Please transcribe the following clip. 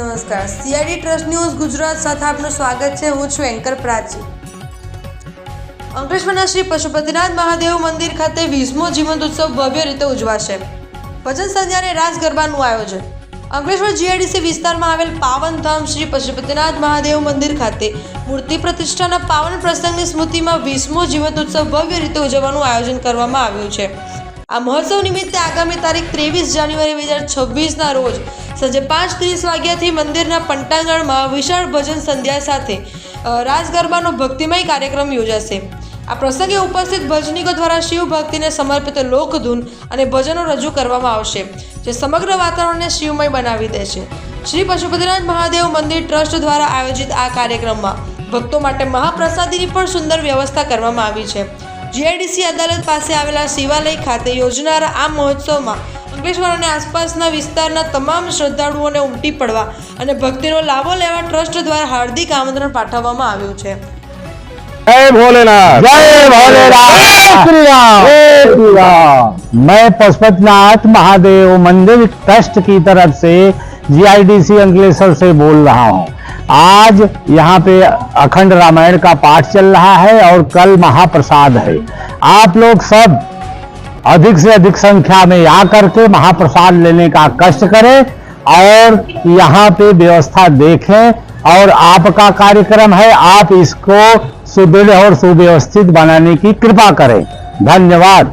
નમસ્કાર. CID trust news Gujarat સાથે આપનું સ્વાગત છે. હું છું એન્કર પ્રાચી. અંકલેશ્વરના શ્રી પશુપતિનાથ મહાદેવ મંદિર ખાતે વીસમો જીવંત ઉત્સવ ભવ્ય રીતે ઉજવાશે. ભજન સંધ્યાને રાસ ગરબાનું આયોજન. અંકલેશ્વર જીઆઈડીસી વિસ્તારમાં આવેલ પાવનધામ શ્રી પશુપતિનાથ મહાદેવ મંદિર ખાતે મૂર્તિ પ્રતિષ્ઠાના પાવન પ્રસંગની સ્મૃતિમાં વીસમો જીવંત ઉત્સવ ભવ્ય રીતે ઉજવવાનું આયોજન કરવામાં આવ્યું છે. આ મહોત્સવ નિમિત્તે આગામી તારીખ ત્રેવીસ જાન્યુઆરી બે હજાર છવ્વીસના રોજ સાંજે પાંચ ત્રીસ વાગ્યાથી મંદિરના પંટાંગણમાં વિશાળ ભજન સંધ્યા સાથે અ, રાસ ગરબાનો ભક્તિમય કાર્યક્રમ યોજાશે. આ પ્રસંગે ઉપસ્થિત ભજનીકો દ્વારા શિવ ભક્તિને સમર્પિત લોકધૂન અને ભજનો રજૂ કરવામાં આવશે જે સમગ્ર વાતાવરણને શિવમય બનાવી દેશે. શ્રી પશુપતિનાથ મહાદેવ મંદિર ટ્રસ્ટ દ્વારા આયોજિત આ કાર્યક્રમમાં ભક્તો માટે મહાપ્રસાદીની પણ સુંદર વ્યવસ્થા કરવામાં આવી છે. જીઆઈડીસી અદાલત પાસે આવેલા શિવાલય ખાતે યોજનારા આ મહોત્સવમાં અંકલેશ્વર અને આસપાસના વિસ્તારના તમામ શ્રદ્ધાળુઓને ઉમટી પડવા અને ભક્તિનો લાભો લેવા ટ્રસ્ટ દ્વારા હાર્દિક આમંત્રણ પાઠવવામાં આવ્યું છે जय भोलेनाथ जय भोलेनाथ जय श्री राम जय श्री राम मैं पशुपतिनाथ महादेव मंदिर ट्रस्ट की तरफ से जीआईडीसी अंकलेश्वर से बोल रहा हूँ आज यहाँ पे अखंड रामायण का पाठ चल रहा है और कल महाप्रसाद है। आप लोग सब अधिक से अधिक संख्या में आकर के महाप्रसाद लेने का कष्ट करें और यहाँ पे व्यवस्था देखें और आपका कार्यक्रम है, आप इसको सुदृढ़ और सुव्यवस्थित बनाने की कृपा करें। धन्यवाद।